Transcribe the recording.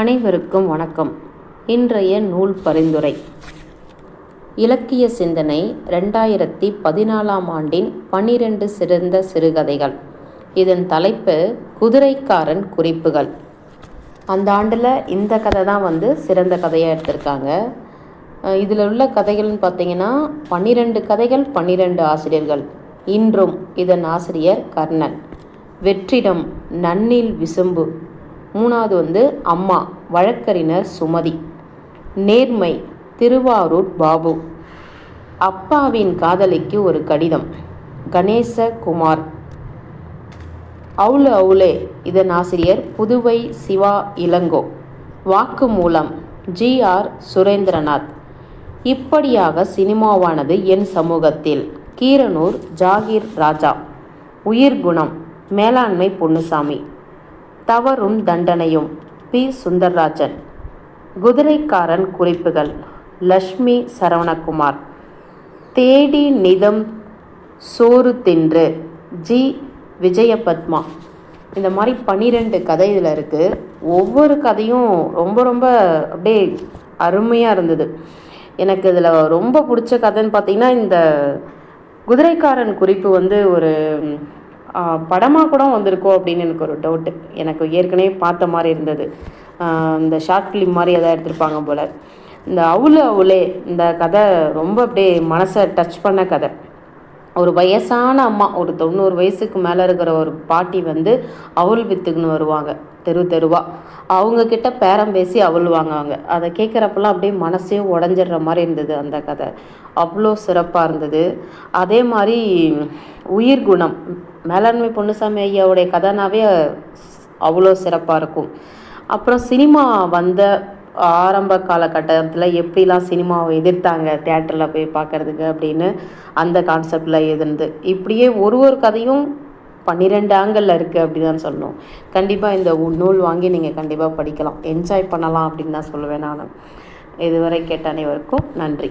அனைவருக்கும் வணக்கம். இன்றைய நூல் பரிந்துரை. இலக்கிய சிந்தனை ரெண்டாயிரத்தி பதினாலாம் ஆண்டின் பன்னிரண்டு சிறந்த சிறுகதைகள். இதன் தலைப்பு குதிரைக்காரன் குறிப்புகள். அந்த ஆண்டில் இந்த கதை தான் வந்து சிறந்த கதையாக எடுத்திருக்காங்க. இதில் உள்ள கதைகள்னு பார்த்தீங்கன்னா பன்னிரெண்டு கதைகள் பன்னிரெண்டு ஆசிரியர்கள். இன்றும் இதன் ஆசிரியர் கர்ணன். வெற்றிடம் நன்னில் விசும்பு. மூணாவது வந்து அம்மா வழக்கறிஞர் சுமதி. நேர்மை திருவாரூர் பாபு. அப்பாவின் காதலிக்கு ஒரு கடிதம். கணேச குமார் அவுளு அவுளே இதன் ஆசிரியர் புதுவை சிவா இளங்கோ. வாக்குமூலம் ஜி. ஆர். சுரேந்திரநாத். இப்படியாக சினிமாவானது என் சமூகத்தில். கீரனூர் ஜாகிர் ராஜா. உயிர்குணம் மேலாண்மை பொன்னுசாமி. தவறும் தண்டனையும் பி. சுந்தர்ராஜன். குதிரைக்காரன் குறிப்புகள். லக்ஷ்மி சரவணகுமார். தேடி நிதம் சோறு தின்று ஜி. விஜயபத்மா. இந்த மாதிரி பன்னிரெண்டு கதை இதில் இருக்குது ஒவ்வொரு கதையும் ரொம்ப ரொம்ப அப்படியே அருமையாக இருந்தது. எனக்கு இதில் ரொம்ப பிடிச்ச கதைன்னு பார்த்தீங்கன்னா இந்த குதிரைக்காரன் குறிப்பு வந்து ஒரு படமாக கூட வந்திருக்கோ அப்படின்னு எனக்கு ஒரு டவுட்டு எனக்கு ஏற்கனவே பார்த்த மாதிரி இருந்தது. இந்த ஷார்ட் ஃபிலிம் மாதிரி எதாவது எடுத்திருப்பாங்க போல். இந்த அவுளு அவுளே இந்த கதை ரொம்ப அப்படியே மனசை டச் பண்ண கதை. ஒரு வயசான அம்மா ஒரு தொண்ணூறு வயசுக்கு மேலே இருக்கிற ஒரு பாட்டி வந்து அவுள் வித்துக்குன்னு வருவாங்க தெரு தெருவாக அவங்கக்கிட்ட பேரம் பேசி அவள் வாங்குவாங்க. அதை கேட்குறப்பெல்லாம் அப்படியே மனசே உடஞ்சிடுற மாதிரி இருந்தது அந்த கதை. அவ்வளோ சிறப்பாக இருந்தது. அதே மாதிரி உயிர் குணம். மேலாண்மை பொன்னுசாமி ஐயாவுடைய கதைனாவே அவ்வளோ சிறப்பாக இருக்கும். அப்புறம் சினிமா வந்த ஆரம்ப காலகட்டத்தில் எப்படிலாம் சினிமாவை எதிர்த்தாங்க தேட்டரில் போய் பார்க்குறதுக்கு அப்படின்னு அந்த கான்செப்டில் இருந்து இப்படியே ஒரு ஒரு கதையும் பன்னிரெண்டு ஆங்கிளில் இருக்குது அப்படி தான் சொல்லணும். கண்டிப்பாக இந்த நூல் வாங்கி நீங்கள் கண்டிப்பாக படிக்கலாம். என்ஜாய் பண்ணலாம் அப்படின்னு தான் சொல்லுவேன் நான். இதுவரை கேட்ட அனைவருக்கும் நன்றி.